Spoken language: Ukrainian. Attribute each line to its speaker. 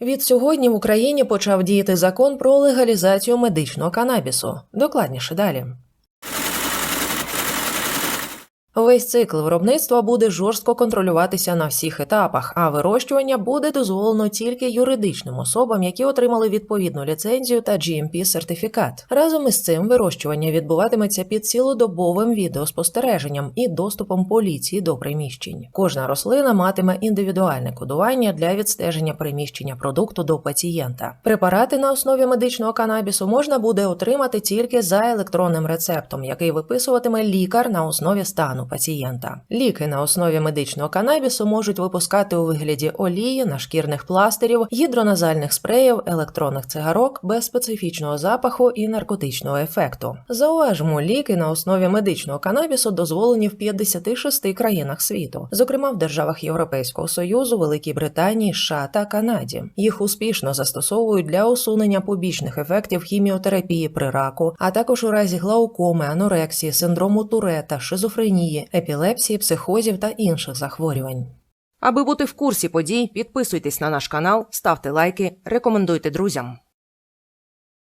Speaker 1: Від сьогодні в Україні почав діяти закон про легалізацію медичного канабісу. Докладніше далі. Весь цикл виробництва буде жорстко контролюватися на всіх етапах, а вирощування буде дозволено тільки юридичним особам, які отримали відповідну ліцензію та GMP-сертифікат. Разом із цим вирощування відбуватиметься під цілодобовим відеоспостереженням і доступом поліції до приміщень. Кожна рослина матиме індивідуальне кодування для відстеження приміщення продукту до пацієнта. Препарати на основі медичного канабісу можна буде отримати тільки за електронним рецептом, який виписуватиме лікар на основі стану пацієнта. Ліки на основі медичного канабісу можуть випускати у вигляді олії, нашкірних пластирів, гідроназальних спреїв, електронних цигарок без специфічного запаху і наркотичного ефекту. Зауважимо, ліки на основі медичного канабісу дозволені в 56 країнах світу, зокрема в державах Європейського союзу, Великій Британії, США та Канаді. Їх успішно застосовують для усунення побічних ефектів хіміотерапії при раку, а також у разі глаукоми, анорексії, синдрому Турета, шизофренії, епілепсії, психозів та інших захворювань.
Speaker 2: Аби бути в курсі подій, підписуйтесь на наш канал, ставте лайки, рекомендуйте друзям.